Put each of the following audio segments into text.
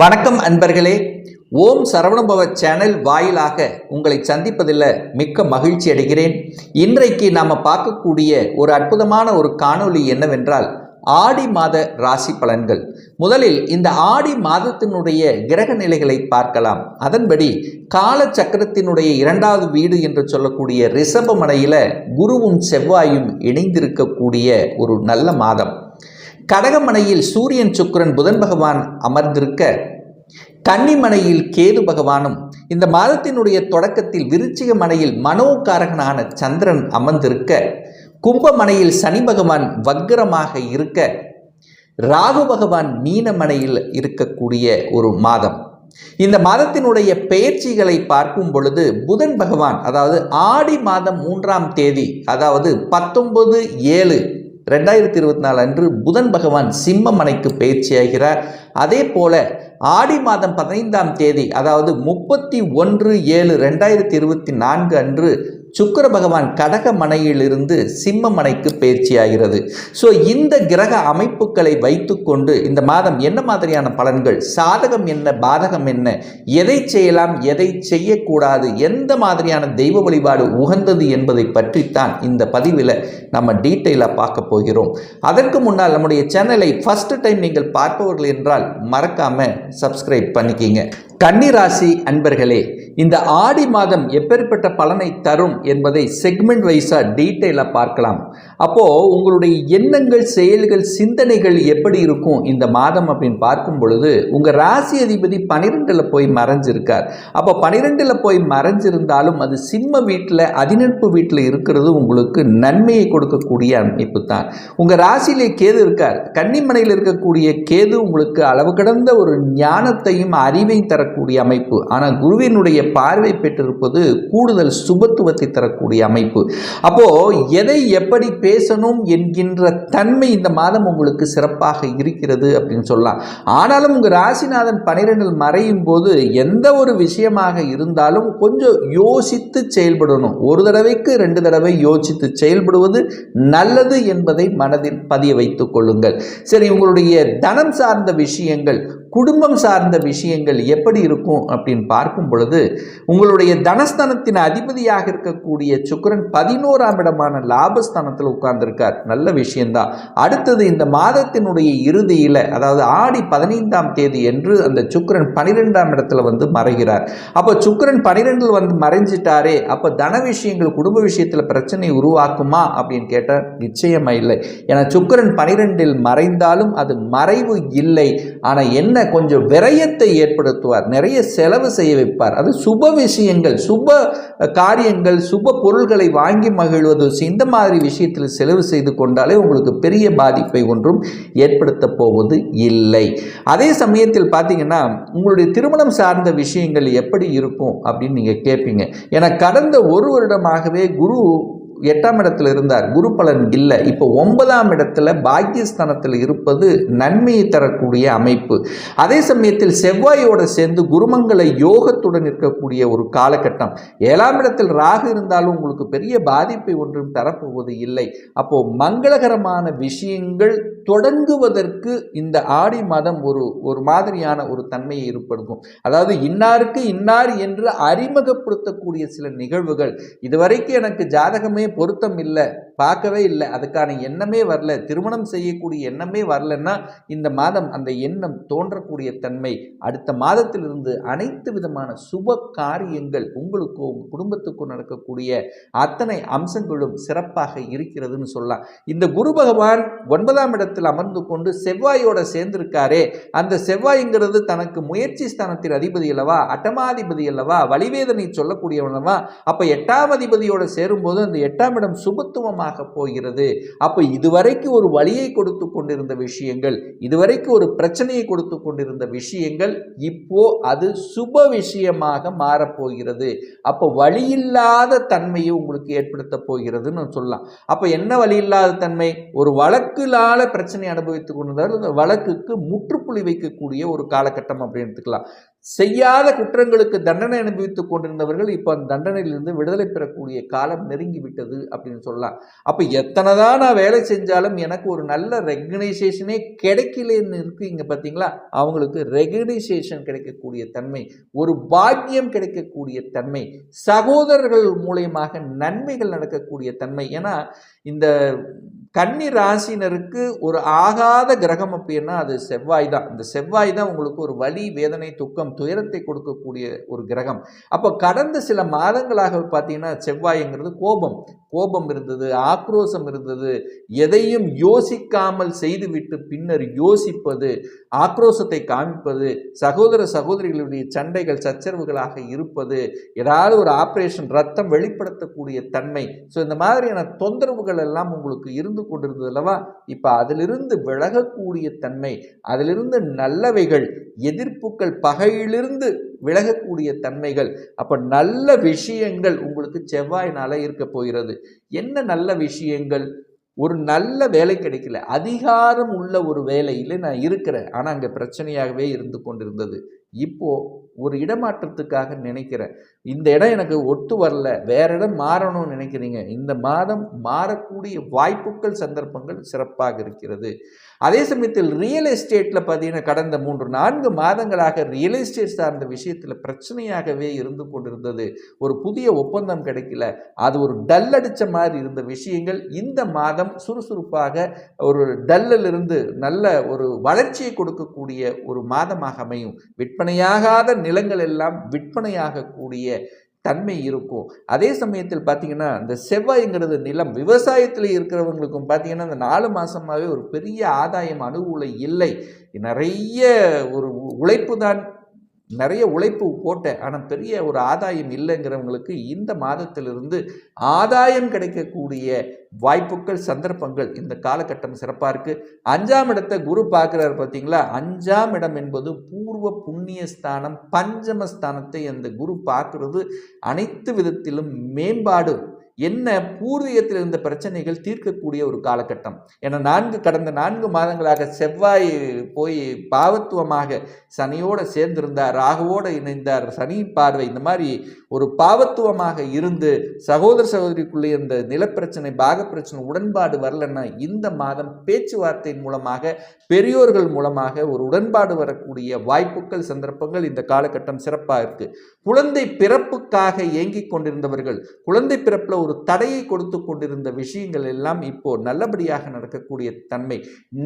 வணக்கம் அன்பர்களே. ஓம் சரவணபவ சேனல் வாயிலாக உங்களை சந்திப்பதில் மிக்க மகிழ்ச்சி அடைகிறேன். இன்றைக்கு நாம் பார்க்கக்கூடிய ஒரு அற்புதமான ஒரு காணொளி என்னவென்றால் ஆடி மாத ராசி பலன்கள். முதலில் இந்த ஆடி மாதத்தினுடைய கிரக நிலைகளை பார்க்கலாம். அதன்படி கால சக்கரத்தினுடைய இரண்டாவது வீடு என்று சொல்லக்கூடிய ரிஷபமனையில் குருவும் செவ்வாயும் இணைந்திருக்கக்கூடிய ஒரு நல்ல மாதம். கடகமனையில் சூரியன் சுக்கிரன் புதன் பகவான் அமர்ந்திருக்க கன்னிமனையில் கேது பகவானும் இந்த மாதத்தினுடைய தொடக்கத்தில் விருச்சிக மனையில் மனோகாரகனான சந்திரன் அமர்ந்திருக்க கும்பமனையில் சனி பகவான் வக்ரமாக இருக்க ராகு பகவான் மீனமனையில் இருக்கக்கூடிய ஒரு மாதம். இந்த மாதத்தினுடைய பெயர்ச்சிகளை பார்க்கும் பொழுது புதன் பகவான் அதாவது ஆடி மாதம் மூன்றாம் தேதி அதாவது பத்தொன்பது ஏழு ரெண்டாயிரத்தி இருபத்தி நாலு அன்று புதன் பகவான் சிம்மமனைக்கு பயிற்சியாகிறார் அதே போல ஆடி மாதம் பதினைந்தாம் தேதி அதாவது முப்பத்தி ஒன்று ஏழு ரெண்டாயிரத்தி இருபத்தி நான்கு அன்று சுக்கர பகவான் கடக மனையிலிருந்து சிம்ம மனைக்கு பயிற்சியாகிறது ஸோ இந்த கிரக அமைப்புகளை வைத்துக்கொண்டு இந்த மாதம் என்ன மாதிரியான பலன்கள்? சாதகம் என்ன? பாதகம் என்ன? எதை செய்யலாம்? எதை செய்யக்கூடாது? எந்த மாதிரியான தெய்வ வழிபாடு உகந்தது என்பதை பற்றித்தான் இந்த பதிவில் நம்ம டீட்டெயிலாக பார்க்க போகிறோம். அதற்கு முன்னால் நம்முடைய சேனலை ஃபஸ்ட்டு டைம் நீங்கள் பார்ப்பவர்கள் என்றால் மறக்காமல் சப்ஸ்கிரைப் பண்ணிக்கிங்க. கன்னிராசி அன்பர்களே இந்த ஆடி மாதம் எப்பேற்பட்ட பலனை தரும் என்பதை செக்மெண்ட் வைஸாக டீட்டெயிலாக பார்க்கலாம். அப்போது உங்களுடைய எண்ணங்கள் செயல்கள் சிந்தனைகள் எப்படி இருக்கும் இந்த மாதம் அப்படின்னு பார்க்கும் பொழுது உங்கள் ராசி அதிபதி பனிரெண்டில் போய் மறைஞ்சிருக்கார். அப்போ பனிரெண்டில் போய் மறைஞ்சிருந்தாலும் அது சிம்ம வீட்டில் அதிநட்பு வீட்டில் இருக்கிறது உங்களுக்கு நன்மையை கொடுக்கக்கூடிய அமைப்பு தான் உங்கள் ராசியிலே கேது இருக்கார். கன்னிமனையில் இருக்கக்கூடிய கேது உங்களுக்கு அளவு கடந்த ஒரு ஞானத்தையும் அறிவையும் தரக்கூடிய அமைப்பு. ஆனால் குருவினுடைய பார்வை பெற்றிருப்பது கூடுதல் சுபத்துவத்தை தரக்கூடிய அமைப்பு. அப்போ எதை எப்படி பேசணும் என்கின்ற தன்மை இந்த மாதம் உங்களுக்கு சிறப்பாக இருக்கிறது அப்படின்னு சொல்லலாம். ஆனாலும் உங்கள் ராசிநாதன் பனிரெண்டில் மறையும் போது எந்த ஒரு விஷயமாக இருந்தாலும் கொஞ்சம் யோசித்து செயல்படணும். ஒரு தடவைக்கு ரெண்டு தடவை யோசித்து செயல்படுவது நல்லது என்பதை மனதில் பதிய வைத்துக் கொள்ளுங்கள். சரி உங்களுடைய தனம் சார்ந்த விஷயங்கள் குடும்பம் சார்ந்த விஷயங்கள் எப்படி இருக்கும் அப்படின்னு பார்க்கும் பொழுது உங்களுடைய தனஸ்தானத்தின் அதிபதியாக இருக்கக்கூடிய சுக்கரன் பதினோராம் இடமான லாபஸ்தானத்தில் உட்கார்ந்துருக்கார். நல்ல விஷயம்தான். அடுத்தது இந்த மாதத்தினுடைய இறுதியில் அதாவது ஆடி பதினைந்தாம் தேதி என்று அந்த சுக்கரன் பனிரெண்டாம் இடத்துல வந்து மறைகிறார். அப்போ சுக்கரன் பனிரெண்டில் வந்து மறைஞ்சிட்டாரே அப்போ தன விஷயங்கள் குடும்ப விஷயத்தில் பிரச்சனை உருவாக்குமா அப்படின்னு கேட்டால் நிச்சயமாக இல்லை. ஏன்னா சுக்கரன் பனிரெண்டில் மறைந்தாலும் அது மறைவு இல்லை. ஆனால் என்ன கொஞ்சம் விரயத்தை ஏற்படுத்துவார். நிறைய செலவு செய்ய வைப்பார். அது சுப விஷயங்கள் சுப காரியங்கள் சுப பொருள்களை வாங்கி மகிழ்வது இந்த மாதிரி விஷயத்தில் செலவு செய்து கொண்டாலே உங்களுக்கு பெரிய பாதிப்பை ஒன்றும் ஏற்படுத்த போவது இல்லை. அதே சமயத்தில் பார்த்தீங்கன்னா உங்களுடைய திருமணம் சார்ந்த விஷயங்கள் எப்படி இருக்கும் அப்படின்னு நீங்கள் கேட்பீங்க ஏன்னா கடந்த ஒரு வருடமாகவே குரு எட்டாம் இடத்துல இருந்தார். குரு பலன் இல்லை. இப்போ ஒன்பதாம் இடத்துல பாக்கியஸ்தானத்தில் இருப்பது நன்மையை தரக்கூடிய அமைப்பு. அதே சமயத்தில் செவ்வாயோடு சேர்ந்து குருமங்கள யோகத்துடன் இருக்கக்கூடிய ஒரு காலகட்டம். ஏழாம் இடத்தில் ராகு இருந்தாலும் உங்களுக்கு பெரிய பாதிப்பை ஒன்றும் தரப்போவது இல்லை. அப்போ மங்களகரமான விஷயங்கள் தொடங்குவதற்கு இந்த ஆடி மாதம் ஒரு ஒரு மாதிரியான ஒரு தன்மையை ஏற்படுத்தும். அதாவது இன்னாருக்கு இன்னார் என்று அறிமுகப்படுத்தக்கூடிய சில நிகழ்வுகள். இதுவரைக்கும் எனக்கு ஜாதகமே பொருத்தம் இல்லை. பார்க்கவே இல்லை. அதுக்கான எண்ணமே வரல. திருமணம் செய்யக்கூடிய எண்ணமே வரலன்னா இந்த மாதம் அந்த எண்ணம் தோன்றக்கூடிய தன்மை அடுத்த மாதத்திலிருந்து அனைத்து விதமான சுப காரியங்கள் உங்களுக்கோ உங்கள் குடும்பத்துக்கோ நடக்கக்கூடிய அத்தனை அம்சங்களும் சிறப்பாக இருக்கிறதுன்னு சொல்லலாம். இந்த குரு பகவான் ஒன்பதாம் இடத்தில் அமர்ந்து கொண்டு செவ்வாயோட சேர்ந்திருக்காரே அந்த செவ்வாய்ங்கிறது தனக்கு முயற்சி ஸ்தானத்தின் அதிபதி அல்லவா அட்டமாதிபதி அல்லவா வலிவேதனை சொல்லக்கூடியவனவா அப்போ எட்டாம் அதிபதியோட சேரும்போது அந்த எட்டாம் இடம் சுபத்துவமாக போகிறது. அப்போ இதுவரைக்கு ஒரு வழியை கொடுத்து கொண்டிருந்த விஷயங்கள் இதுவரைக்கு ஒரு பிரச்சனையை கொடுத்து கொண்டிருந்த விஷயங்கள் இப்போ அது சுப விஷயமாக மாறப்போகிறது அப்போ வழியில்லாத தன்மையை உங்களுக்கு ஏற்படுத்த போகிறதுன்னு சொல்லலாம். அப்போ என்ன வழியில்லாத தன்மை? ஒரு வழக்குலால பிரச்சனை அனுபவித்துக் கொண்டிருந்தால் அந்த வழக்குக்கு முற்றுப்புள்ளி வைக்கக்கூடிய ஒரு காலகட்டம் அப்படின்னு எடுத்துக்கலாம். செய்யாத குற்றங்களுக்கு தண்டனை அனுபவித்துக் கொண்டிருந்தவர்கள் இப்போ அந்த தண்டனையிலிருந்து விடுதலை பெறக்கூடிய காலம் நெருங்கி விட்டது அப்படின்னு சொல்லலாம். அப்போ எத்தனை தான் நான் வேலை செஞ்சாலும் எனக்கு ஒரு நல்ல ரெகனைசேஷனே கிடைக்கலன்னு இருக்கு இங்கே பார்த்தீங்களா அவங்களுக்கு ரெகனைசேஷன் கிடைக்கக்கூடிய தன்மை ஒரு பாக்கியம் கிடைக்கக்கூடிய தன்மை சகோதரர்கள் மூலியமாக நன்மைகள் நடக்கக்கூடிய தன்மை. ஏன்னா இந்த கன்னி ராசினருக்கு ஒரு ஆகாத கிரகம் அப்படின்னா அது செவ்வாய் தான். இந்த செவ்வாய் தான் உங்களுக்கு ஒரு வலி வேதனை துக்கம் துயரத்தை கொடுக்கக்கூடிய ஒரு கிரகம். அப்போ கடந்த சில மாதங்களாக பார்த்தீங்கன்னா செவ்வாய்ங்கிறது கோபம். கோபம் இருந்தது ஆக்ரோஷம் இருந்தது. எதையும் யோசிக்காமல் செய்துவிட்டு பின்னர் யோசிப்பது ஆக்ரோஷத்தை காமிப்பது சகோதர சகோதரிகளுடைய சண்டைகள் சச்சரவுகளாக இருப்பது ஏதாவது ஒரு ஆப்ரேஷன் ரத்தம் வெளிப்படுத்தக்கூடிய தன்மை. ஸோ இந்த மாதிரியான தொந்தரவுகள் எல்லாம் உங்களுக்கு இருந்து கொண்டிருந்தது அல்லவா? இப்போ அதிலிருந்து விலகக்கூடிய தன்மை அதிலிருந்து நல்லவைகள் எதிர்ப்புகள் பகையிலிருந்து விலகக்கூடிய தன்மைகள் அப்போ நல்ல விஷயங்கள் உங்களுக்கு செவ்வாயினால் இருக்க போகிறது. என்ன நல்ல விஷயங்கள்? ஒரு நல்ல வேலை கிடைக்கல. அதிகாரம் உள்ள ஒரு வேலையில் நான் இருக்கிறேன். ஆனால் அங்கே பிரச்சனையாகவே இருந்து கொண்டிருந்தது. இப்போ ஒரு இடமாற்றத்துக்காக நினைக்கிறேன். இந்த இடம் எனக்கு ஒத்து வரல வேற இடம் மாறணும்னு நினைக்கிறீங்க. இந்த மாதம் மாறக்கூடிய வாய்ப்புகள் சந்தர்ப்பங்கள் சிறப்பாக இருக்கிறது. அதே சமயத்தில் ரியல் எஸ்டேட்டில் பார்த்தீங்கன்னா கடந்த மூன்று நான்கு மாதங்களாக ரியல் எஸ்டேட் சார்ந்த விஷயத்தில் பிரச்சனையாகவே இருந்து கொண்டிருந்தது. ஒரு புதிய ஒப்பந்தம் கிடைக்கல. அது ஒரு டல் அடித்த மாதிரி இருந்த விஷயங்கள். இந்த மாதம் சுறுசுறுப்பாக ஒரு டல்லில் இருந்து நல்ல ஒரு வளர்ச்சியை கொடுக்கக்கூடிய ஒரு மாதமாக அமையும். விற்பனை விற்பனையாகாத நிலங்கள் எல்லாம் விற்பனையாகக்கூடிய தன்மை இருக்கும். அதே சமயத்தில் பார்த்தீங்கன்னா இந்த செவ்வாய்ங்கிறது நிலம் விவசாயத்தில் இருக்கிறவங்களுக்கும் பார்த்தீங்கன்னா இந்த நாலு மாதமாகவே ஒரு பெரிய ஆதாயம் அனுகூலம் இல்லை. நிறைய ஒரு உழைப்பு தான் நிறைய உழைப்பு போட்டேன். ஆனால் பெரிய ஒரு ஆதாயம் இல்லைங்கிறவங்களுக்கு இந்த மாதத்திலிருந்து ஆதாயம் கிடைக்கக்கூடிய வாய்ப்புகள் சந்தர்ப்பங்கள் இந்த காலகட்டம் சிறப்பாக இருக்குது அஞ்சாம் இடத்தை குரு பார்க்குறாரு பார்த்தீங்களா அஞ்சாம் இடம் என்பது பூர்வ புண்ணிய ஸ்தானம் பஞ்சம ஸ்தானத்தை அந்த குரு பார்க்குறது அனைத்து விதத்திலும் மேம்பாடு. என்ன பூர்வீகத்தில் இருந்த பிரச்சனைகள் தீர்க்கக்கூடிய ஒரு காலகட்டம். ஏன்னா நான்கு கடந்த நான்கு மாதங்களாக செவ்வாய் போய் பாவத்துவமாக சனியோடு சேர்ந்திருந்தார் ராகுவோடு இணைந்தார் சனியின் பார்வை இந்த மாதிரி ஒரு பாவத்துவமாக இருந்து சகோதர சகோதரிக்குள்ளே இந்த நிலப்பிரச்சனை பாகப்பிரச்சனை உடன்பாடு வரலன்னா இந்த மாதம் பேச்சுவார்த்தையின் மூலமாக பெரியோர்கள் மூலமாக ஒரு உடன்பாடு வரக்கூடிய வாய்ப்புகள் சந்தர்ப்பங்கள் இந்த காலகட்டம் சிறப்பாக இருக்கு. குழந்தை பிறப்புக்காக ஏங்கிக் கொண்டிருந்தவர்கள் குழந்தை பிறப்பில் ஒரு தடையை கொடுத்து கொண்டிருந்த விஷயங்கள் எல்லாம் இப்போ நல்லபடியாக நடக்கக்கூடிய தன்மை.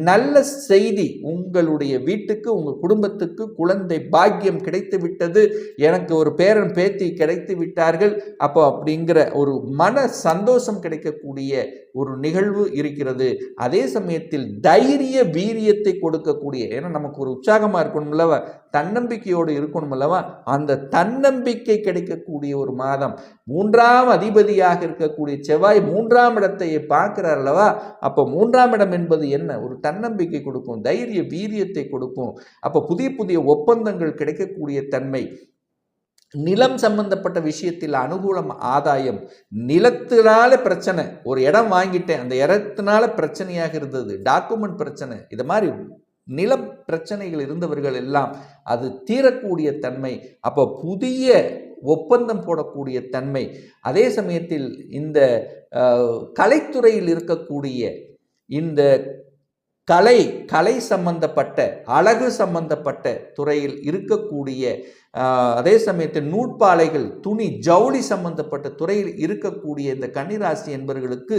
நல்ல செய்தி உங்களுடைய வீட்டுக்கு உங்கள் குடும்பத்துக்கு குழந்தை பாக்கியம் கிடைத்து விட்டது எனக்கு ஒரு பேரன் பேத்தி கிடை கிடைத்து விட்டார்கள். அப்போ அப்படிங்கிற ஒரு மன சந்தோஷம் கிடைக்கக்கூடிய ஒரு நிகழ்வு இருக்கிறது. அதே சமயத்தில் தைரிய வீரியத்தை கொடுக்கக்கூடிய ஏன்னா நமக்கு ஒரு உற்சாகமாக இருக்கணும்லவா தன்னம்பிக்கையோடு இருக்கணும் அல்லவா? அந்த தன்னம்பிக்கை கிடைக்கக்கூடிய ஒரு மாதம். மூன்றாம் அதிபதியாக இருக்கக்கூடிய செவ்வாய் மூன்றாம் இடத்தை பார்க்கிறார் அல்லவா? அப்போ மூன்றாம் இடம் என்பது என்ன? ஒரு தன்னம்பிக்கை கொடுக்கும் தைரிய வீரியத்தை கொடுக்கும். அப்போ புதிய புதிய ஒப்பந்தங்கள் கிடைக்கக்கூடிய தன்மை. நிலம் சம்பந்தப்பட்ட விஷயத்தில் அனுகூலம் ஆதாயம் நிலத்தினால பிரச்சனை. ஒரு இடம் வாங்கிட்டேன் அந்த இடத்தினால பிரச்சனையாக இருந்தது டாக்குமெண்ட் பிரச்சனை. இது மாதிரி நில பிரச்சனைகள் இருந்தவர்கள் எல்லாம் அது தீரக்கூடிய தன்மை அப்போ புதிய ஒப்பந்தம் போடக்கூடிய தன்மை. அதே சமயத்தில் இந்த கலைத்துறையில் இருக்கக்கூடிய இந்த கலை கலை சம்பந்தப்பட்ட அழகு சம்பந்தப்பட்ட துறையில் இருக்கக்கூடிய அதே சமயத்தில் நூற்பாலைகள் துணி ஜவுளி சம்பந்தப்பட்ட துறையில் இருக்கக்கூடிய இந்த கன்னிராசி என்பவர்களுக்கு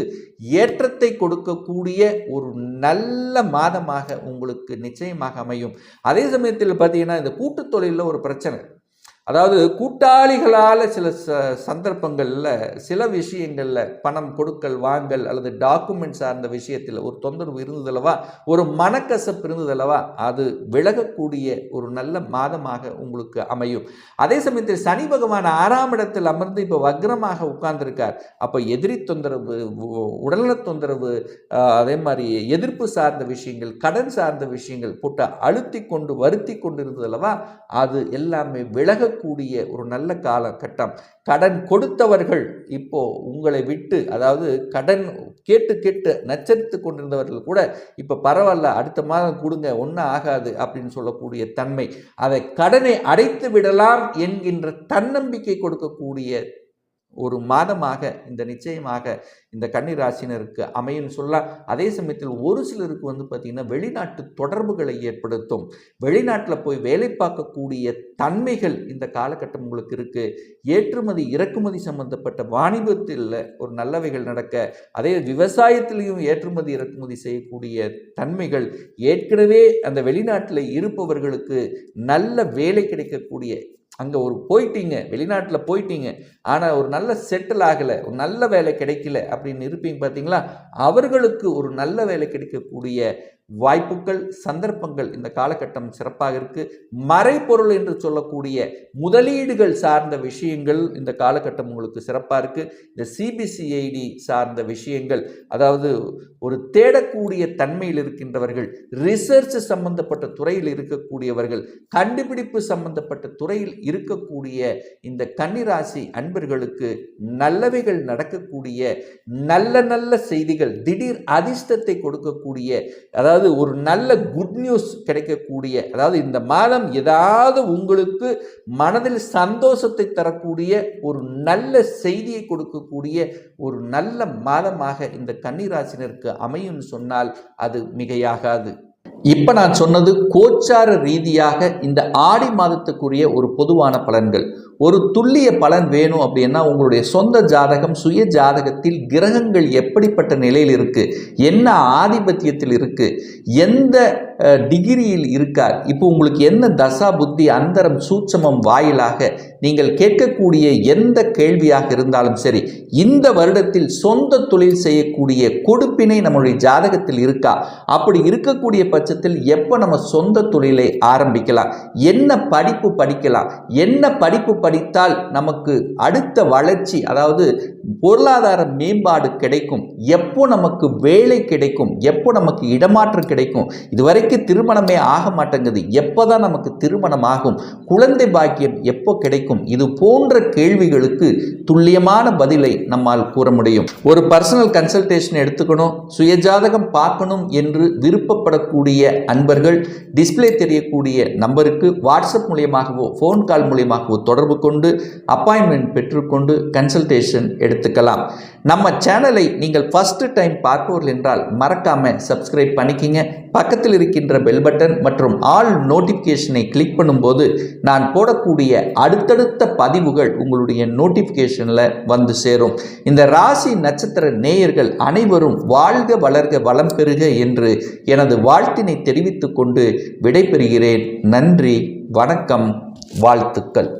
ஏற்றத்தை கொடுக்கக்கூடிய ஒரு நல்ல மாதமாக உங்களுக்கு நிச்சயமாக அமையும். அதே சமயத்தில் பார்த்தீங்கன்னா இந்த கூட்டுத் தொழிலில் ஒரு பிரச்சனை. அதாவது கூட்டாளிகளால் சில ச சந்தர்ப்பங்களில் சில விஷயங்களில் பணம் கொடுக்கல் வாங்கல் அல்லது டாக்குமெண்ட் சார்ந்த விஷயத்தில் ஒரு தொந்தரவு இருந்ததல்லவா? ஒரு மனக்கசப்பு இருந்ததல்லவா? அது விலகக்கூடிய ஒரு நல்ல மாதமாக உங்களுக்கு அமையும். அதே சமயத்தில் சனி பகவான் ஆறாம் இடத்தில் அமர்ந்து இப்போ வக்ரமாக உட்கார்ந்துருக்கார். அப்போ எதிரி தொந்தரவு உடல்நல தொந்தரவு அதே மாதிரி எதிர்ப்பு சார்ந்த விஷயங்கள் கடன் சார்ந்த விஷயங்கள் போட்டு அழுத்தி கொண்டு வருத்தி கொண்டு இருந்ததல்லவா? அது எல்லாமே விலக மீளக்கூடிய ஒரு நல்ல காலகட்டம் கடன் கொடுத்தவர்கள் இப்போ உங்களை விட்டு அதாவது கடன் கேட்டு கேட்டு நச்சரித்து கொண்டிருந்தவர்கள் கூட இப்போ பரவாயில்ல அடுத்த மாதம் கொடுங்க ஒன்றும் ஆகாது அப்படின்னு சொல்லக்கூடிய தன்மை. அதை கடனை அடைத்து விடலாம் என்கின்ற தன்னம்பிக்கை கொடுக்கக்கூடிய ஒரு மாதமாக இந்த நிச்சயமாக இந்த கன்னிராசினருக்கு அமையும்னு சொல்லலாம் அதே சமயத்தில் ஒரு சிலருக்கு வந்து பார்த்திங்கன்னா வெளிநாட்டு தொடர்புகளை ஏற்படுத்தும். வெளிநாட்டில் போய் வேலை பார்க்கக்கூடிய தன்மைகள் இந்த காலகட்டம் உங்களுக்கு இருக்குது ஏற்றுமதி இறக்குமதி சம்பந்தப்பட்ட வாணிபத்தில் ஒரு நல்லவைகள் நடக்க அதே விவசாயத்திலையும் ஏற்றுமதி இறக்குமதி செய்யக்கூடிய தன்மைகள். ஏற்கனவே அந்த வெளிநாட்டில் இருப்பவர்களுக்கு நல்ல வேலை கிடைக்கக்கூடிய அங்கே ஒரு போயிட்டீங்க வெளிநாட்டில் போயிட்டீங்க ஆனால் ஒரு நல்ல செட்டில் ஆகலை ஒரு நல்ல வேலை கிடைக்கல அப்படின்னு இருப்பீங்க பார்த்தீங்களா அவர்களுக்கு ஒரு நல்ல வேலை கிடைக்கக்கூடிய வாய்ப்புகள் சந்தர்ப்பங்கள் இந்த காலகட்டம் சிறப்பாக இருக்கு. மறைப்பொருள் என்று சொல்லக்கூடிய முதலீடுகள் சார்ந்த விஷயங்கள் இந்த காலகட்டம் உங்களுக்கு சிறப்பாக இருக்கு. இந்த சிபிசிஐடி சார்ந்த விஷயங்கள் அதாவது ஒரு தேடக்கூடிய தன்மையில் இருக்கின்றவர்கள் ரிசர்ச் சம்பந்தப்பட்ட துறையில் இருக்கக்கூடியவர்கள் கண்டுபிடிப்பு சம்பந்தப்பட்ட துறையில் இருக்கக்கூடிய இந்த கன்னிராசி அன்பர்களுக்கு நல்லவைகள் நடக்கக்கூடிய நல்ல நல்ல செய்திகள் திடீர் அதிர்ஷ்டத்தை கொடுக்கக்கூடிய அதாவது ஒரு நல்ல குட் நியூஸ் கிடைக்கக்கூடிய அதாவது இந்த மாதம் ஏதாவது உங்களுக்கு மனதில் சந்தோஷத்தை தரக்கூடிய ஒரு நல்ல செய்தியை கொடுக்கக்கூடிய ஒரு நல்ல மாதமாக இந்த கன்னிராசினருக்கு அமையும்னு சொன்னால் அது மிகையாகாது. இப்போ நான் சொன்னது கோச்சார ரீதியாக இந்த ஆடி மாதத்துக்குரிய ஒரு பொதுவான பலன்கள். ஒரு துல்லிய பலன் வேணும் அப்படின்னா உங்களுடைய சொந்த ஜாதகம் சுய ஜாதகத்தில் கிரகங்கள் எப்படிப்பட்ட நிலையில் இருக்குது என்ன ஆதிபத்தியத்தில் இருக்குது எந்த டிகிரியில் இருக்கார்? இப்போ உங்களுக்கு என்ன தசா புத்தி அந்தரம் சூட்சமம் வாயிலாக நீங்கள் கேட்கக்கூடிய எந்த கேள்வியாக இருந்தாலும் சரி இந்த வருடத்தில் சொந்த தொழில் செய்யக்கூடிய கொடுப்பினை நம்மளுடைய ஜாதகத்தில் இருக்கா? அப்படி இருக்கக்கூடிய பட்சத்தில் எப்போ நம்ம சொந்த தொழிலை ஆரம்பிக்கலாம்? என்ன படிப்பு படிக்கலாம்? என்ன படிப்பு படித்தால் நமக்கு அடுத்த வளர்ச்சி அதாவது பொருளாதார மேம்பாடு கிடைக்கும்? எப்போ நமக்கு வேலை கிடைக்கும்? எப்போ நமக்கு இடமாற்றம் கிடைக்கும்? இதுவரைக்கும் திருமணமே ஆக மாட்டேங்குது. எப்போ தான் நமக்கு திருமணம் ஆகும்? குழந்தை பாக்கியம் எப்போ கிடைக்கும்? இது போன்ற கேள்விகளுக்கு துல்லியமான பதிலை நம்மால் கூற முடியும். ஒரு பர்சனல் கன்சல்டேஷன் எடுத்துக்கணும். சுயஜாதகம் பார்க்கணும் என்று விருப்பப்படக்கூடிய அன்பர்கள் டிஸ்பிளே தெரியக்கூடிய நம்பருக்கு வாட்ஸ்அப் மூலியமாகவோ ஃபோன் கால் மூலியமாகவோ தொடர்பு கொண்டு அப்பாயின்மெண்ட் பெற்றுக்கொண்டு கன்சல்டேஷன் எடுத்துக்கலாம். நம்ம சேனலை நீங்கள் ஃபஸ்ட்டு டைம் பார்ப்பவர்கள் என்றால் மறக்காம சப்ஸ்கிரைப் பண்ணிக்கிங்க. பக்கத்தில் இருக்கின்ற பெல் பட்டன் மற்றும் ஆல் நோட்டிஃபிகேஷனை கிளிக் பண்ணும்போது நான் போடக்கூடிய அடுத்தடுத்த பதிவுகள் உங்களுடைய நோட்டிஃபிகேஷனில் வந்து சேரும். இந்த ராசி நட்சத்திர நேயர்கள் அனைவரும் வாழ்க வளர்க வளம் பெறுக என்று எனது வாழ்த்தினை தெரிவித்துக்கொண்டு விடைபெறுகிறேன். நன்றி வணக்கம் வாழ்த்துக்கள்.